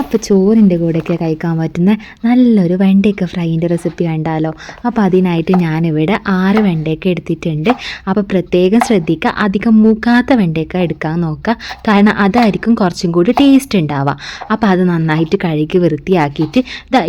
അപ്പോൾ ചോറിന്റെ കൂടെയൊക്കെ കഴിക്കാൻ പറ്റുന്ന നല്ലൊരു വെണ്ടയ്ക്ക ഫ്രൈന്റെ റെസിപ്പി കണ്ടാലോ? അപ്പോൾ അതിനായിട്ട് ഞാനിവിടെ ആറ് വെണ്ടയ്ക്ക എടുത്തിട്ടുണ്ട്. അപ്പോൾ പ്രത്യേകം ശ്രദ്ധിക്കുക അധികം മൂക്കാത്ത വെണ്ടയ്ക്ക എടുക്കാൻ നോക്കുക. കാരണം അതായിരിക്കും കുറച്ചും കൂടി ടേസ്റ്റ് ഉണ്ടാവുക. അപ്പോൾ അത് നന്നായിട്ട് കഴുകി വൃത്തിയാക്കിയിട്ട്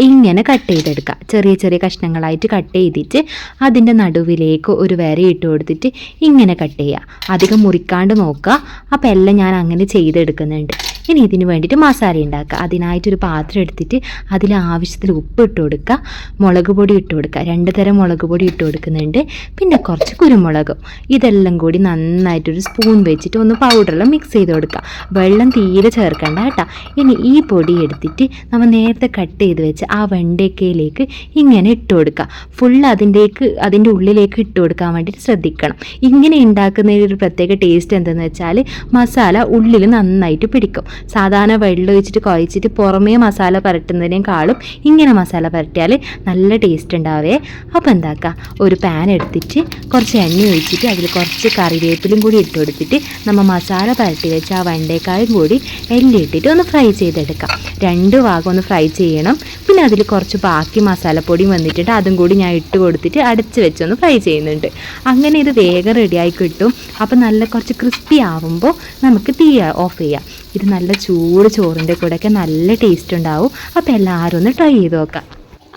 ഇങ്ങനെ കട്ട് ചെയ്തെടുക്കുക. ചെറിയ ചെറിയ കഷ്ണങ്ങളായിട്ട് കട്ട് ചെയ്തിട്ട് അതിന്റെ നടുവിലേക്ക് ഒരു വര ഇട്ട് കൊടുത്തിട്ട് ഇങ്ങനെ കട്ട് ചെയ്യുക. അധികം മുറിക്കാണ്ട് നോക്കുക. അപ്പോൾ എല്ലാം ഞാൻ അങ്ങനെ ചെയ്തെടുക്കുന്നുണ്ട്. ഇനി ഇതിന് വേണ്ടിയിട്ട് മസാല ഉണ്ടാക്കുക. അതിനായിട്ടൊരു പാത്രം എടുത്തിട്ട് അതിൽ ആവശ്യത്തിൽ ഉപ്പ് ഇട്ട് കൊടുക്കുക. മുളക് പൊടി ഇട്ട് കൊടുക്കുക. രണ്ട് തരം മുളക് പൊടി ഇട്ട് കൊടുക്കുന്നുണ്ട്. പിന്നെ കുറച്ച് കുരുമുളകും. ഇതെല്ലാം കൂടി നന്നായിട്ടൊരു സ്പൂൺ വെച്ചിട്ട് ഒന്ന് പൗഡറെല്ലാം മിക്സ് ചെയ്ത് കൊടുക്കുക. വെള്ളം തീരെ ചേർക്കണ്ട കേട്ടോ. ഇനി ഈ പൊടി എടുത്തിട്ട് നമ്മൾ നേരത്തെ കട്ട് ചെയ്ത് വെച്ച് ആ വെണ്ടയ്ക്കയിലേക്ക് ഇങ്ങനെ ഇട്ട് കൊടുക്കുക. ഫുൾ അതിന്റേക്ക് അതിന്റെ ഉള്ളിലേക്ക് ഇട്ട് കൊടുക്കാൻ വേണ്ടിയിട്ട് ശ്രദ്ധിക്കണം. ഇങ്ങനെ ഉണ്ടാക്കുന്നതിന്റെ ഒരു പ്രത്യേക ടേസ്റ്റ് എന്തെന്ന് വെച്ചാൽ മസാല ഉള്ളിൽ നന്നായിട്ട് പിടിക്കും. സാധാരണ വെള്ളം ഒഴിച്ചിട്ട് കുഴച്ചിട്ട് പുറമേ മസാല പുരട്ടുന്നതിനേക്കാളും ഇങ്ങനെ മസാല പുരട്ടിയാൽ നല്ല ടേസ്റ്റ് ഉണ്ടാവേ. അപ്പോൾ എന്താക്കുക ഒരു പാൻ എടുത്തിട്ട് കുറച്ച് എണ്ണ ഒഴിച്ചിട്ട് അതിൽ കുറച്ച് കറിവേപ്പിലും കൂടി ഇട്ട് കൊടുത്തിട്ട് നമ്മൾ മസാല പുരട്ടി വെച്ച് ആ വെണ്ടേക്കായും കൂടി എല്ലാം ഇട്ടിട്ട് ഒന്ന് ഫ്രൈ ചെയ്തെടുക്കാം. രണ്ട് ഭാഗം ഒന്ന് ഫ്രൈ ചെയ്യണം. പിന്നെ അതിൽ കുറച്ച് ബാക്കി മസാലപ്പൊടിയും വന്നിട്ടുണ്ട്. അതും കൂടി ഞാൻ ഇട്ട് കൊടുത്തിട്ട് അടച്ച് വെച്ചൊന്ന് ഫ്രൈ ചെയ്യുന്നുണ്ട്. അങ്ങനെ ഇത് വേഗം റെഡിയായി കിട്ടും. അപ്പോൾ നല്ല കുറച്ച് ക്രിസ്പി ആവുമ്പോൾ നമുക്ക് തീ ഓഫ് ചെയ്യാം. ഇത് നല്ല ചൂട് ചോറിന്റെ കൂടെയൊക്കെ നല്ല ടേസ്റ്റ് ഉണ്ടാവും. അപ്പോൾ എല്ലാവരും ഒന്ന് ട്രൈ ചെയ്ത് നോക്കാം.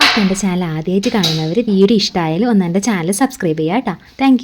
അപ്പോൾ എന്റെ ചാനൽ ആദ്യമായിട്ട് കാണുന്നവർ വീഡിയോ ഇഷ്ടമായാലും ഒന്ന് എന്റെ ചാനൽ സബ്സ്ക്രൈബ് ചെയ്യാം കേട്ടോ താങ്ക്